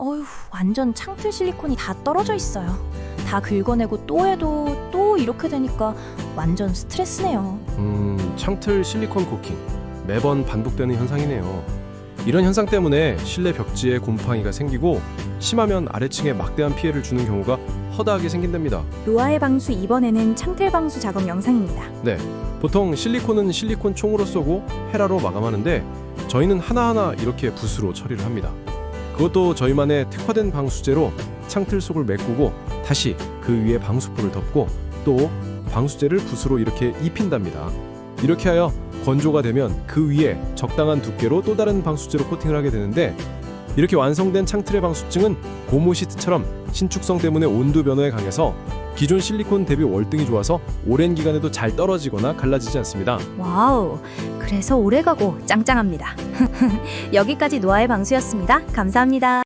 어휴, 완전 창틀 실리콘이 다 떨어져 있어요. 다 긁어내고 또 해도 또 이렇게 되니까 완전 스트레스네요. 음, 창틀 실리콘 코킹. 매번 반복되는 현상이네요. 이런 현상 때문에 실내 벽지에 곰팡이가 생기고 심하면 아래층에 막대한 피해를 주는 경우가 허다하게 생긴답니다. 노아의 방수 이번에는 창틀 방수 작업 영상입니다. 보통 실리콘은 실리콘 총으로 쏘고 헤라로 마감하는데 저희는 하나하나 이렇게 붓으로 처리를 합니다. 그것도 저희만의 특화된 방수제로 창틀 속을 메꾸고 다시 그 위에 방수포를 덮고 또 방수제를 붓으로 이렇게 입힌답니다. 이렇게 하여 건조가 되면 그 위에 적당한 두께로 또 다른 방수제로 코팅을 하게 되는데 이렇게 완성된 창틀의 방수증은 고무 시트처럼 신축성 때문에 온도 변화에 강해서 기존 실리콘 대비 월등히 좋아서 오랜 기간에도 잘 떨어지거나 갈라지지 않습니다. 와우, 그래서 오래가고 짱짱합니다. 여기까지 노아의 방수였습니다. 감사합니다.